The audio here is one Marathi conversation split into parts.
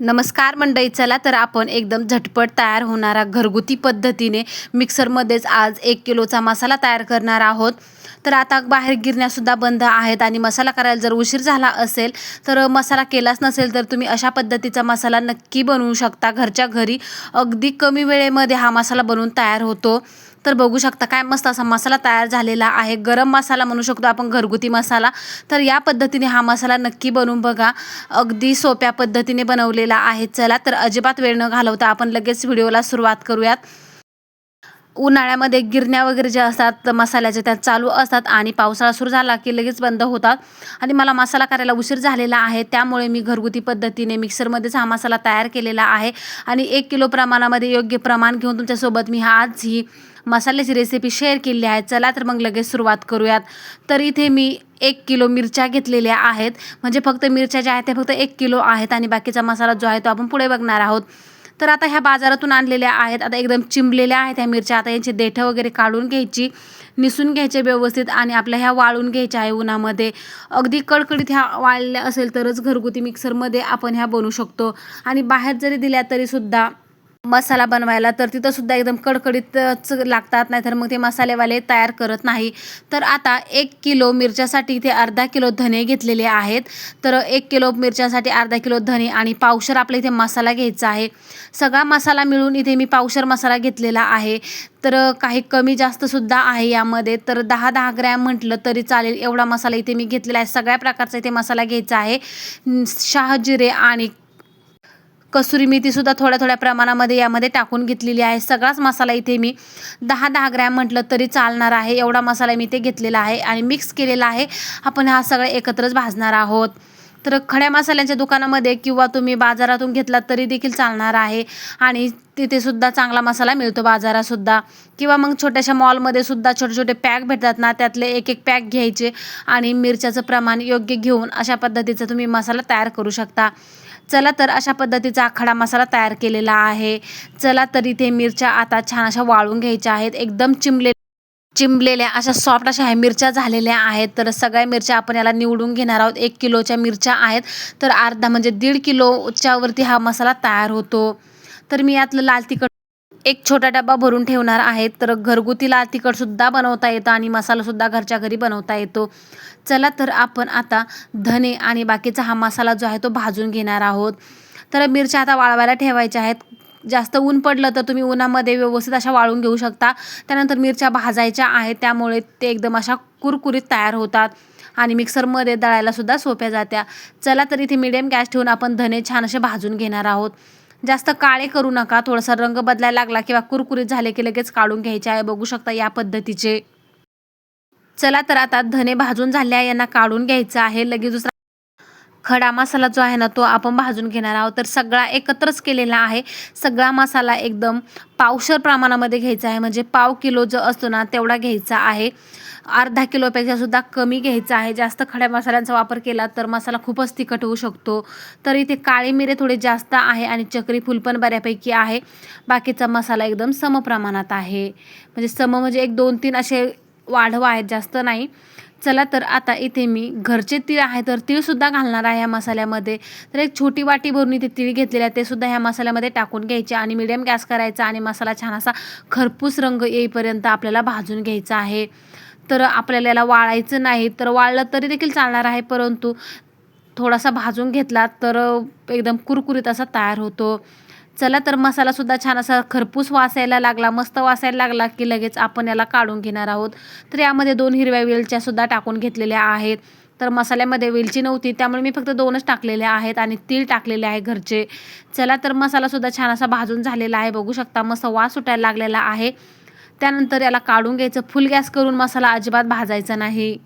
नमस्कार मंडळी चला तर आपण एकदम झटपट तयार होणारा घरगुती पद्धतीने मिक्सरमध्येच आज एक किलोचा मसाला तयार करणार आहोत. तर आता बाहेर गिरण्यासुद्धा बंद आहेत आणि मसाला करायला जर उशीर झाला असेल तर मसाला केलाच नसेल तर तुम्ही अशा पद्धतीचा मसाला नक्की बनवू शकता. घरच्या घरी अगदी कमी वेळेमध्ये हा मसाला बनवून तयार होतो. तर बघू शकता काय मस्त असा मसाला तयार झालेला आहे. गरम मसाला म्हणू शकतो आपण घरगुती मसाला. तर या पद्धतीने हा मसाला नक्की बनवून बघा. अगदी सोप्या पद्धतीने बनवलेला आहे. चला तर अजिबात वेळ न घालवता आपण लगेच व्हिडिओला सुरुवात करूयात. उन्हाळ्यामध्ये गिरण्या वगैरे ज्या असतात मसाल्याच्या त्या चालू असतात आणि पावसाळा सुरू झाला की लगेच बंद होतात. आणि मला मसाला करायला उशीर झालेला आहे. त्यामुळे मी घरगुती पद्धतीने मिक्सरमध्येच हा मसाला तयार केलेला आहे. आणि एक किलो प्रमाणामध्ये योग्य प्रमाण घेऊन तुमच्यासोबत मी हा आज ही मसाल्याची रेसिपी शेअर केली आहे. चला तर मग लगेच सुरुवात करूयात. तर इथे मी एक किलो मिरच्या घेतलेल्या आहेत. म्हणजे फक्त मिरच्या ज्या आहेत त्या फक्त एक किलो आहेत आणि बाकीचा मसाला जो आहे तो आपण पुढे बघणार आहोत. तर आता ह्या बाजारातून आणलेल्या आहेत आता एकदम चिंबलेल्या आहेत ह्या मिरच्या. आता यांची देठं वगैरे काढून घ्यायची निसून घ्यायचे व्यवस्थित आणि आपल्या ह्या वाळून घ्यायच्या आहे उन्हामध्ये. अगदी कडकडीत ह्या वाळल्या असेल तरच घरगुती मिक्सरमध्ये आपण ह्या बनवू शकतो. आणि बाहेर जरी दिल्या तरीसुद्धा मसाला बनवायला तर तिथं सुद्धा एकदम कडकडीतच लागतात नाहीतर मग ते मसालेवाले तयार करत नाही. तर आता एक किलो मिरच्यासाठी इथे अर्धा किलो धने घेतलेले आहेत. तर एक किलो मिरच्यासाठी अर्धा किलो धने आणि पावशर आपल्या इथे मसाला घ्यायचा आहे. सगळा मसाला मिळून इथे मी पावशर मसाला घेतलेला आहे. तर काही कमी जास्तसुद्धा आहे यामध्ये. तर दहा दहा ग्रॅम म्हटलं तरी चालेल. एवढा मसाला इथे मी घेतलेला आहे. सगळ्या प्रकारचा इथे मसाला घ्यायचा आहे. शहाजिरे आणि कसुरी मेथीसुद्धा थोड्या थोड्या प्रमाणामध्ये यामध्ये टाकून घेतलेली आहे. सगळाच मसाला इथे मी दहा दहा ग्रॅम म्हटलं तरी चालणार आहे. एवढा मसाला मी ते घेतलेला आहे आणि मिक्स केलेला आहे. आपण हा सगळं एकत्रच भाजणार आहोत. तर खड्या मसाल्यांच्या दुकानामध्ये किंवा तुम्ही बाजारातून घेतलात तरी देखील चालणार आहे. आणि तिथे सुद्धा चांगला मसाला मिळतो बाजारातसुद्धा किंवा मग छोट्याशा मॉलमध्ये सुद्धा छोटे छोटे पॅक भेटतात ना त्यातले एक एक पॅक घ्यायचे आणि मिरच्याचं प्रमाण योग्य घेऊन अशा पद्धतीचा तुम्ही मसाला तयार करू शकता. चला तर अशा पद्धतीचा आखाडा मसाला तयार केलेला आहे. चला तर इथे मिरच्या आता छान अशा वाळून घ्यायच्या आहेत. एकदम चिमले चिंबलेल्या अशा सॉफ्ट अशा ह्या मिरच्या झालेल्या आहेत. तर सगळ्या मिरच्या आपण याला निवडून घेणार आहोत. एक किलोच्या मिरच्या आहेत. तर अर्धा म्हणजे दीड किलोच्यावरती हा मसाला तयार होतो. तर मी यातलं लाल तिखट एक छोटा डबा भरून ठेवणार आहे तर घरगुतीला तिखटसुद्धा बनवता येतं आणि मसालासुद्धा घरच्या घरी बनवता येतो. चला तर आपण आता धने आणि बाकीचा हा मसाला जो आहे तो भाजून घेणार आहोत. तर मिरच्या आता वाळवायला ठेवायच्या आहेत. जास्त ऊन पडलं तर तुम्ही उन्हामध्ये व्यवस्थित अशा वाळून घेऊ शकता. त्यानंतर मिरच्या भाजायच्या आहेत. त्यामुळे ते एकदम अशा कुरकुरीत तयार होतात आणि मिक्सरमध्ये दळायलासुद्धा सोप्या जात्या. चला तर इथे मिडियम गॅस ठेवून आपण धने छान असे भाजून घेणार आहोत. जास्त काळे करू नका. थोडासा रंग बदलायला लागला किंवा कुरकुरीत झाले की लगेच काढून घ्यायचे आहे. बघू शकता या पद्धतीचे. चला तर आता धने भाजून झाले आहे. यांना काढून घ्यायचं आहे. लगेच दुसरा खडा मसाला जो आहे ना तो आपण भाजून घेणार आहोत. तर सगळा एकत्रच केलेला आहे. सगळा मसाला एकदम पावशर प्रमाणामध्ये घ्यायचा आहे. म्हणजे पाव किलो जो असतो ना तेवढा घ्यायचा आहे. अर्धा किलोपेक्षा सुद्धा कमी घ्यायचा आहे. जास्त खड्या मसाल्यांचा वापर केला तर मसाला खूपच तिखट होऊ शकतो. तर इथे काळी मिरे थोडे जास्त आहे आणि चक्री फूल पण बऱ्यापैकी आहे. बाकीचा मसाला एकदम सम प्रमाणात आहे. म्हणजे सम म्हणजे एक दोन तीन असे वाढवा आहेत जास्त नाही. चला तर आता इथे मी घरचे तीळ आहे तर तीळसुद्धा घालणार आहे ह्या मसाल्यामध्ये. तर एक छोटी वाटी भरून इथे तीळ घेतलेले आहे. ते सुद्धा ह्या मसाल्यामध्ये टाकून घ्यायचे आणि मिडियम गॅस करायचा आणि मसाला छान असा खरपूस रंग येईपर्यंत आपल्याला भाजून घ्यायचा आहे. तर आपल्याला याला वाळायचं नाही. तर वाळलं तरी देखील चालणार आहे परंतु थोडासा भाजून घेतला तर एकदम कुरकुरीत असा तयार होतो. चला तर मसालासुद्धा छान असा खरपूस वासायला लागला मस्त वासायला लागला की लगेच आपण याला काढून घेणार आहोत. तर यामध्ये दोन हिरव्या वेलच्यासुद्धा टाकून घेतलेल्या आहेत. तर मसाल्यामध्ये वेलची नव्हती त्यामुळे मी फक्त दोनच टाकलेल्या आहेत आणि तीळ टाकलेले आहे घरचे. चला तर मसालासुद्धा छान असा भाजून झालेला आहे. बघू शकता मस्त वास सुटायला लागलेला आहे. त्यानंतर याला काढून घ्यायचं. फुल गॅस करून मसाला अजिबात भाजायचा नाही.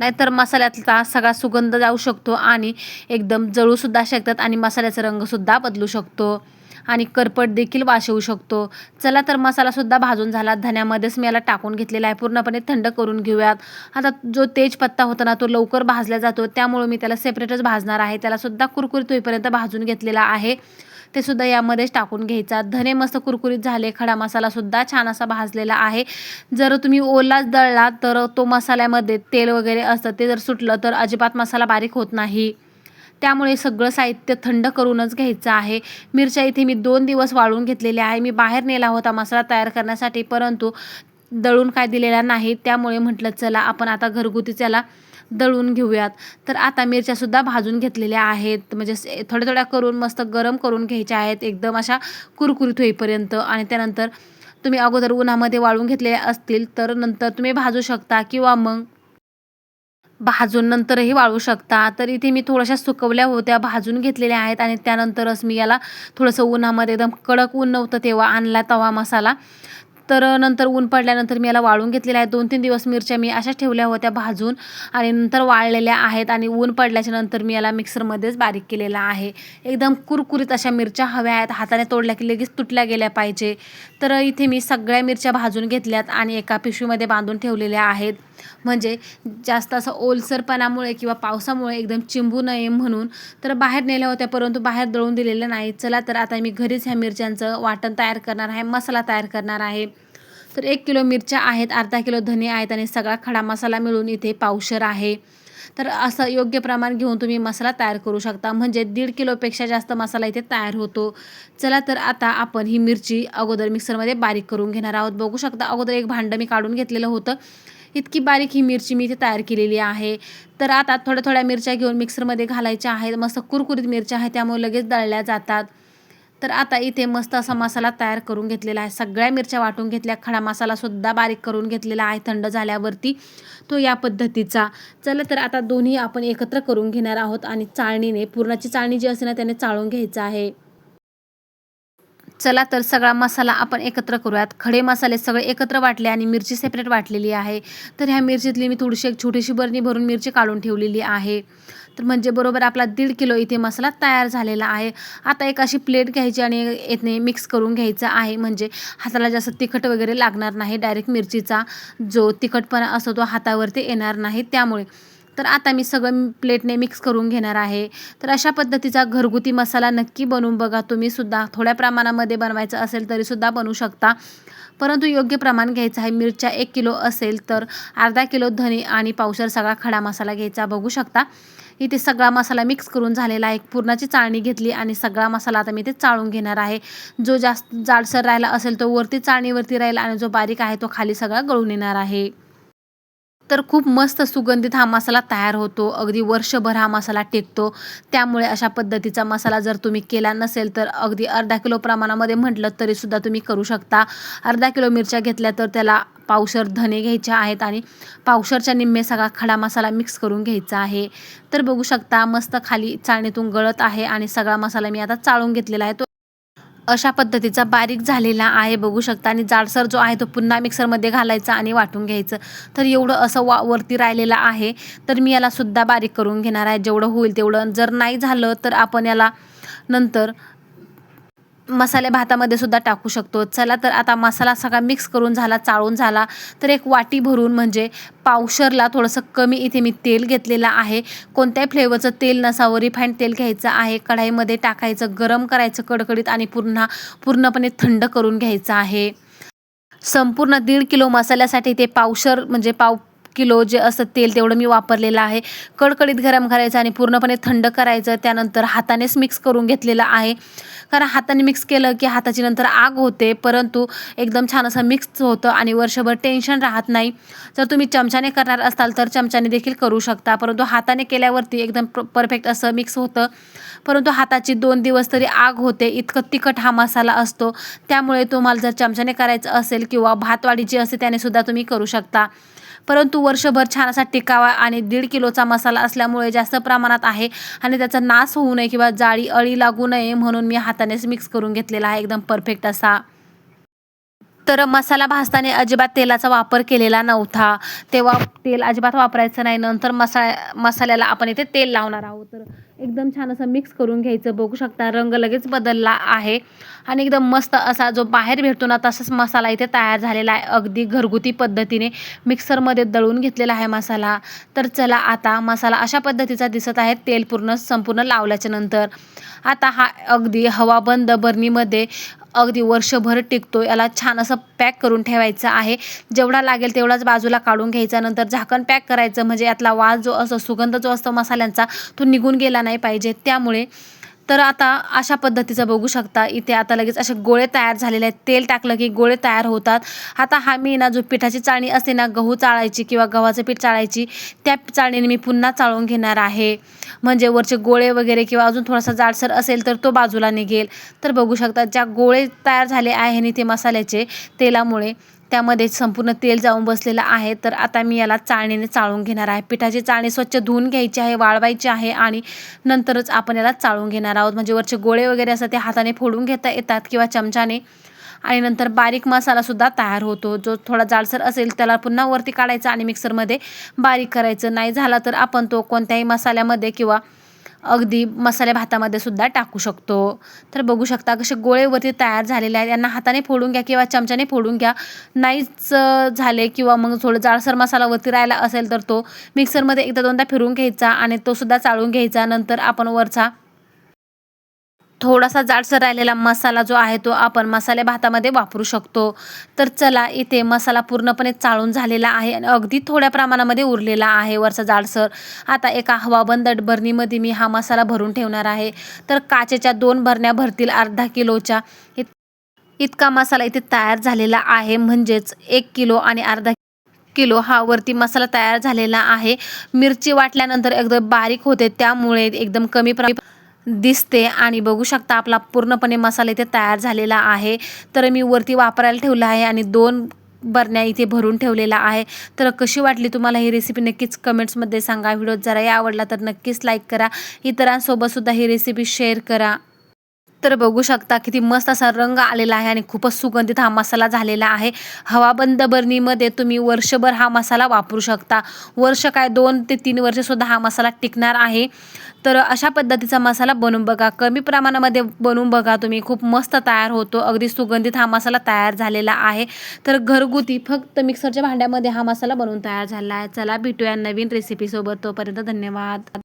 नाहीतर मसाल्यातला सगळा सुगंध जाऊ शकतो आणि एकदम जळूसुद्धा शकतात आणि मसाल्याचा रंगसुद्धा बदलू शकतो. आणि करपट देखील वास शकतो. चला तर मसालासुद्धा भाजून झाला. धन्यामध्येच मी याला टाकून घेतलेला आहे. पूर्णपणे थंड करून घेऊयात. आता जो तेजपत्ता होता ना तो लवकर भाजला जातो. त्यामुळे मी त्याला सेपरेटच भाजणार आहे. त्यालासुद्धा कुरकुरीत होईपर्यंत भाजून घेतलेला आहे. ते सुद्धा यामध्येच टाकून घ्यायचा. धने मस्त कुरकुरीत झाले खडा मसालासुद्धा छान असा भाजलेला आहे. जर तुम्ही ओलाच दळला तर तो मसाल्यामध्ये तेल वगैरे असतं ते जर सुटलं तर अजिबात मसाला बारीक होत नाही. त्यामुळे सगळं साहित्य थंड करूनच घ्यायचं आहे. मिरच्या इथे मी दोन दिवस वाळून घेतलेल्या आहे. मी बाहेर नेला होता मसाला तयार करण्यासाठी परंतु दळून काय दिलेला नाही. त्यामुळे म्हटलं चला आपण आता घरगुती त्याला दळून घेऊयात. तर आता मिरच्यासुद्धा भाजून घेतलेल्या आहेत. म्हणजे थोड्या थोड्या करून मस्त गरम करून घ्यायच्या आहेत. एकदम अशा कुरकुरीत होईपर्यंत. आणि त्यानंतर तुम्ही अगोदर उन्हामध्ये वाळून घेतलेल्या असतील तर नंतर तुम्ही भाजू शकता किंवा मग भाजून नंतरही वाळू शकता. तर इथे मी थोड्याशा सुकवल्या होत्या भाजून घेतलेल्या आहेत. आणि त्यानंतरच मी याला थोडंसं उन्हामध्ये एकदम कडक ऊन नव्हतं तेव्हा आणला तवा मसाला. तर नंतर ऊन पडल्यानंतर मी याला वाळून घेतलेल्या आहेत दोन तीन दिवस मिरच्या मी अशाच ठेवल्या होत्या भाजून आणि नंतर वाळलेल्या आहेत आणि ऊन पडल्याच्या नंतर मी याला मिक्सरमध्येच बारीक केलेला आहे. एकदम कुरकुरीत अशा मिरच्या हव्या आहेत. हाताने तोडल्या की लगेच तुटल्या गेल्या पाहिजे. तर इथे मी सगळ्या मिरच्या भाजून घेतल्यात आणि एका पिशवीमध्ये बांधून ठेवलेल्या आहेत. म्हणजे जास्त असं ओलसरपणामुळे किंवा पावसामुळे एकदम चिंबू नये म्हणून तर बाहेर नेल्या होत्या परंतु बाहेर दळून दिलेल्या नाही. चला तर आता मी घरीच ह्या मिरच्यांचं वाटण तयार करणार आहे मसाला तयार करणार आहे. तर एक किलो मिरच्या आहेत अर्धा किलो धने आहेत आणि सगळा खडा मसाला मिळून इथे पावशर आहे. तर असं योग्य प्रमाण घेऊन तुम्ही मसाला तयार करू शकता. म्हणजे दीड किलोपेक्षा जास्त मसाला इथे तयार होतो. चला तर आता आपण ही मिरची अगोदर मिक्सरमध्ये बारीक करून घेणार आहोत. बघू शकता अगोदर एक भांडं मी काढून घेतलेलं होतं. इतकी बारीक ही मिरची मी इथे तयार केलेली आहे. तर आता थोड्या थोड्या मिरच्या घेऊन मिक्सरमध्ये घालायच्या आहेत. मस्त कुरकुरीत मिरच्या आहेत त्यामुळे लगेच दळल्या जातात. तर आता इथे मस्त असा मसाला तयार करून घेतलेला आहे. सगळ्या मिरच्या वाटून घेतल्या. खडा मसालासुद्धा बारीक करून घेतलेला आहे थंड झाल्यावरती. तो या पद्धतीचा. चला तर आता दोन्ही आपण एकत्र करून घेणार आहोत आणि चाळणीने पूर्णाची चाळणी जी असते ना त्याने चाळून घ्यायचं आहे. चला तर सगळा मसाला आपण एकत्र करूयात. खडे मसाले सगळे एकत्र वाटले आणि मिरची सेपरेट वाटलेली आहे. तर ह्या मिरचीतली मी थोडीशी एक छोटीशी बरणी भरून मिरची काढून ठेवलेली आहे. तर म्हणजे बरोबर आपला दीड किलो इथे मसाला तयार झालेला आहे. आता एक अशी प्लेट घ्यायची आणि याने मिक्स करून घ्यायचं आहे. म्हणजे हाताला जास्त तिखट वगैरे लागणार नाही. डायरेक्ट मिरचीचा जो तिखटपणा असतो तो हातावरती येणार नाही. त्यामुळे तर आता मी सगळं प्लेटने मिक्स करून घेणार आहे. तर अशा पद्धतीचा घरगुती मसाला नक्की बनवून बघा. तुम्ही सुद्धा थोड्या प्रमाणामध्ये बनवायचं असेल तरीसुद्धा बनवू शकता. परंतु योग्य प्रमाण घ्यायचं आहे. मिरच्या एक किलो असेल तर अर्धा किलो धने आणि पावसर सगळा खडा मसाला घ्यायचा बघू शकता. इथे सगळा मसाला मिक्स करून झालेला आहे. पूर्णाची चाळणी घेतली आणि सगळा मसाला आता मी इथे चाळून घेणार आहे. जो जास्त जाडसर राहिला असेल तो वरती चाळणीवरती राहील आणि जो बारीक आहे तो खाली सगळा गळून येणार आहे. तर खूप मस्त सुगंधित हा मसाला तयार होतो. अगदी वर्षभर हा मसाला टेकतो. त्यामुळे अशा पद्धतीचा मसाला जर तुम्ही केला नसेल तर अगदी अर्धा किलो प्रमाणामध्ये म्हटलं तरीसुद्धा तुम्ही करू शकता. अर्धा किलो मिरच्या घेतल्या तर त्याला पावशर धने घ्यायचे आहेत आणि पावशरच्या निम्मे सगळा खडा मसाला मिक्स करून घ्यायचा आहे. तर बघू शकता मस्त खाली चाळणीतून गळत आहे आणि सगळा मसाला मी आता चाळून घेतलेला आहे. तो अशा पद्धतीचा बारीक झालेला आहे बघू शकता. आणि जाडसर जो आहे तो पुन्हा मिक्सरमध्ये घालायचा आणि वाटून घ्यायचं. तर एवढं असं वा वरती राहिलेलं आहे. तर मी याला सुद्धा बारीक करून घेणार आहे. जेवढं होईल तेवढं. जर नाही झालं तर आपण याला नंतर मसाले भातामध्ये सुद्धा टाकू शकतो. चला तर आता मसाला सगळा मिक्स करून झाला चाळून झाला. तर एक वाटी भरून म्हणजे पावशरला थोडंसं कमी इथे मी तेल घेतलेलं आहे. कोणत्याही फ्लेवरचं तेल नसावं रिफाईंड तेल घ्यायचं आहे. कढाईमध्ये टाकायचं गरम करायचं कडकडीत आणि पुन्हा पूर्णपणे थंड करून घ्यायचं आहे. संपूर्ण दीड किलो मसाल्यासाठी ते पावशर म्हणजे पाव किलो जे असं तेल तेवढं मी वापरलेलं आहे. कडकडीत गरम करायचं आणि पूर्णपणे थंड करायचं. त्यानंतर हातानेच मिक्स करून घेतलेलं आहे. कारण हाताने मिक्स केलं की हाताची नंतर आग होते. परंतु एकदम छान असं मिक्स होतं आणि वर्षभर टेन्शन राहत नाही. जर तुम्ही चमच्याने करणार असाल तर चमच्याने देखील करू शकता. परंतु हाताने केल्यावरती एकदम परफेक्ट असं मिक्स होतं. परंतु हाताची दोन दिवस तरी आग होते. इतकं तिखट हा मसाला असतो. त्यामुळे तुम्हाला जर चमच्याने करायचं असेल किंवा भातवाडी जी असते त्याने सुद्धा तुम्ही करू शकता. परंतु वर्षभर छान असा टिकावा आणि दीड किलोचा मसाला असल्यामुळे जास्त प्रमाणात आहे आणि त्याचा नाश होऊ नये किंवा जाळी अळी लागू नये म्हणून मी हातानेच मिक्स करून घेतलेला आहे. एकदम परफेक्ट असा. तर मसाला भाजताना अजिबात तेलाचा वापर केलेला नव्हता. तेव्हा तेल अजिबात वापरायचं नाही. नंतर मसा मसाल्याला आपण इथे तेल लावणार आहोत. तर एकदम छान असं मिक्स करून घ्यायचं. बघू शकता रंग लगेच बदलला आहे. आणि एकदम मस्त असा जो बाहेर भेटतो ना तसाच मसाला इथे तयार झालेला आहे. अगदी घरगुती पद्धतीने मिक्सरमध्ये दळून घेतलेला आहे मसाला. तर चला आता मसाला अशा पद्धतीचा दिसत आहे. तेल पूर्ण संपूर्ण लावल्याच्या नंतर. आता हा अगदी हवाबंद बरणीमध्ये अगदी वर्षभर टिकतो. याला छान असं पॅक करून ठेवायचं आहे. जेवढा लागेल तेवढाच बाजूला काढून घ्यायचा. नंतर झाकण पॅक करायचं. म्हणजे यातला वास जो असतो सुगंध जो असतो मसाल्यांचा तो निघून गेला नाही पाहिजे. त्यामुळे तर आता अशा पद्धतीचं बघू शकता. इथे आता लगेच असे गोळे तयार झालेले आहेत. तेल टाकलं की गोळे तयार होतात. आता हा मी ना जो पिठाची चाळणी असते ना गहू चाळायची किंवा गव्हाचं पीठ चाळायची त्या चाळणीने मी पुन्हा चाळून घेणार आहे. म्हणजे वरचे गोळे वगैरे किंवा अजून थोडासा जाडसर असेल तर तो बाजूला निघेल. तर बघू शकता ज्या गोळे तयार झाले आहे नि ते मसाल्याचे तेलामुळे त्यामध्ये संपूर्ण तेल जाऊन बसलेलं आहे. तर आता मी याला चाळणीने चाळून घेणार आहे. पिठाची चाळणी स्वच्छ धुवून घ्यायची आहे वाळवायची आहे आणि नंतरच आपण याला चाळून घेणार आहोत. म्हणजे वरचे गोळे वगैरे असतात ते हाताने फोडून घेता येतात किंवा चमच्याने. आणि नंतर बारीक मसालासुद्धा तयार होतो. जो थोडा जाडसर असेल त्याला पुन्हा वरती काढायचा आणि मिक्सरमध्ये बारीक करायचं. नाही झाला तर आपण तो कोणत्याही मसाल्यामध्ये किंवा अगदी मसाले भातामध्ये सुद्धा टाकू शकतो. तर बघू शकता कसे गोळेवरती तयार झालेले आहेत. यांना हाताने फोडून घ्या किंवा चमच्याने फोडून घ्या. नाहीच झाले किंवा मग थोडं जाडसर मसाला वरती राहिला असेल तर तो मिक्सरमध्ये एकदा दोनदा फिरून घ्यायचा आणि तो सुद्धा चाळून घ्यायचा. नंतर आपण वरचा थोडासा जाडसर राहिलेला मसाला जो आहे तो आपण मसाले भातामध्ये वापरू शकतो. तर चला इथे मसाला पूर्णपणे चाळून झालेला आहे आणि अगदी थोड्या प्रमाणामध्ये उरलेला आहे वरचा जाडसर. आता एका हवाबंद बरणीमध्ये मी हा मसाला भरून ठेवणार आहे. तर काचेच्या दोन भरण्या भरतील अर्धा किलोच्या. इत- इतका मसाला इथे तयार झालेला आहे. म्हणजेच एक किलो आणि अर्धा किलो हा वरती मसाला तयार झालेला आहे. मिरची वाटल्यानंतर एकदम बारीक होते. त्यामुळे एकदम कमी प्र दिसते आणि बघू शकता आपला पूर्णपणे मसाला इथे तयार झालेला आहे. तर मी वरती वापरायला ठेवला आहे आणि दोन बरण्या इथे भरून ठेवलेला आहे. तर कशी वाटली तुम्हाला ही रेसिपी नक्कीच कमेंट्समध्ये सांगा. व्हिडिओ जराही आवडला तर नक्कीच लाईक करा. इतरांसोबतसुद्धा ही रेसिपी शेअर करा. तर बघू शकता किती मस्त असा रंग आलेला आहे आणि खूपच सुगंधित हा मसाला झालेला आहे. हवाबंद बरणीमध्ये तुम्ही वर्षभर हा मसाला वापरू शकता. वर्ष काय दोन ते तीन वर्षसुद्धा हा मसाला टिकणार आहे. तर अशा पद्धतीचा मसाला बनवून बघा. कमी प्रमाणामध्ये बनवून बघा. तुम्ही खूप मस्त तयार होतो. अगदी सुगंधित हा मसाला तयार झालेला आहे. तर घरगुती फक्त मिक्सरच्या भांड्यामध्ये हा मसाला बनवून तयार झाला आहे. चला भेटूया नवीन रेसिपीसोबत तोपर्यंत धन्यवाद.